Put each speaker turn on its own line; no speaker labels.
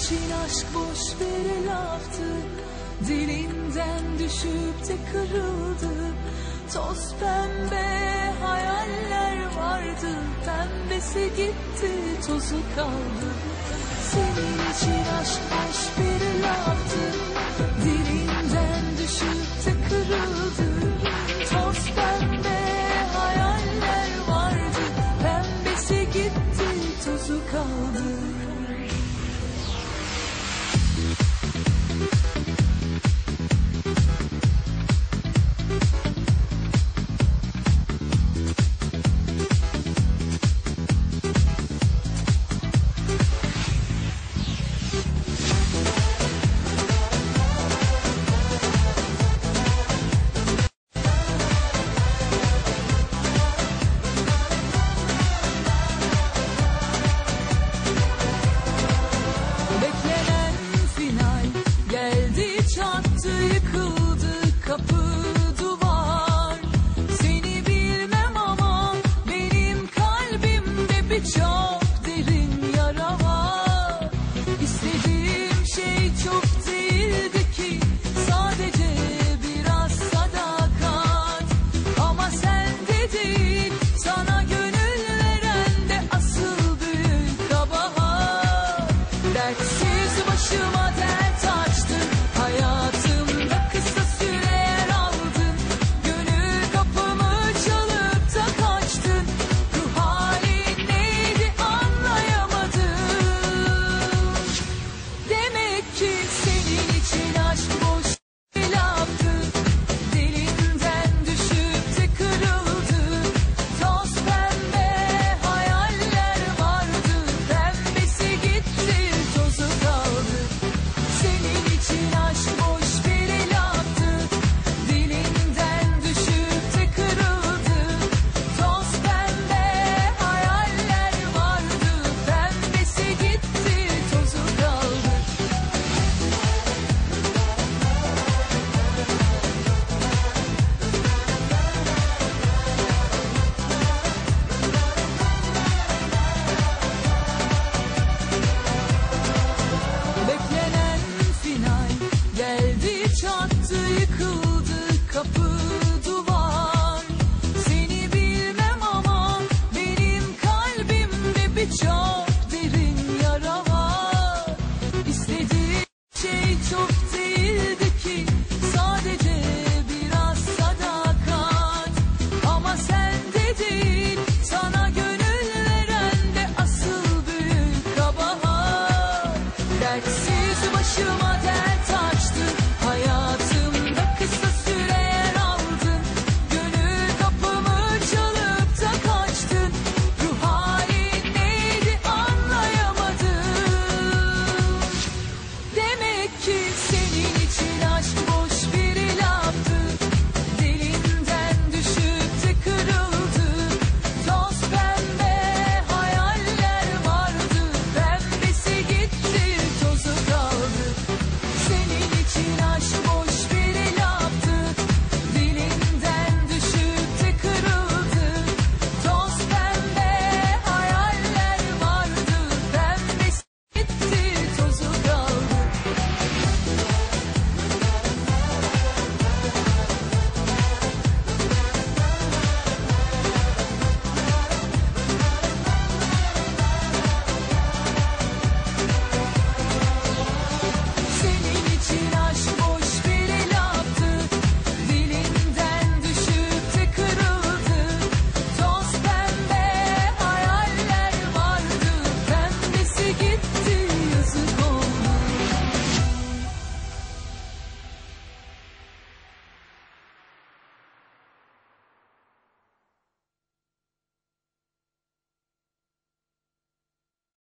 için aşk boş bir laftı Dilinden düşüp de kırıldı. Toz pembe hayaller vardı. Pembesi gitti tozu kaldı. Senin için aşk boş bir laftı Dilinden düşüp de kırıldı. Toz pembe hayaller vardı. Pembesi gitti tozu kaldı birçok derin yara İstediğim şey çok değildi ki. Sadece biraz sadakat. Ama sende değil sana gönül veren de asıl büyük kabahat